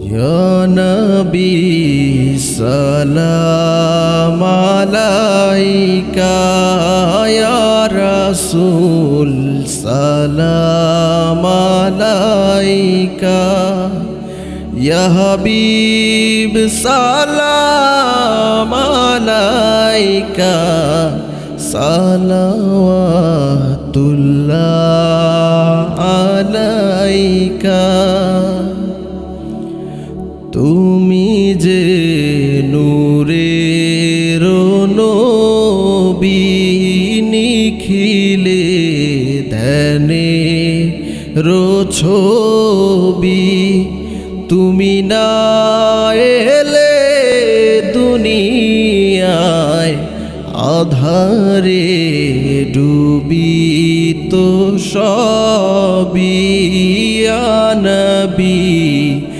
নবী সালাম আলাইকা ইয়া রাসূল সালাম আলাইকা ইয়া হাবিব সালাম আলাইকা সালাওয়াতুল্লাহ আলাইকা। যে নূরের নবী নিখিলে ধ্যানে রোছবি তুমি না এলে দুনিয়ায় আধারে ডুবি তো সবই নবী।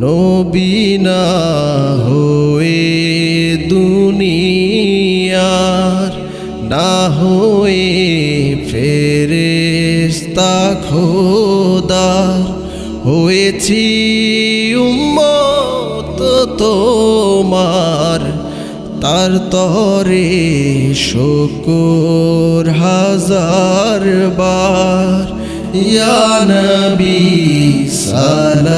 নবীনা হয়ে দুনিয়ার, না হয়ে ফেরেস্তা খোদার। হয়েছি উম্মত তোমার, তার তরে শকুর হাজার বার। ইয়া নবী সালাম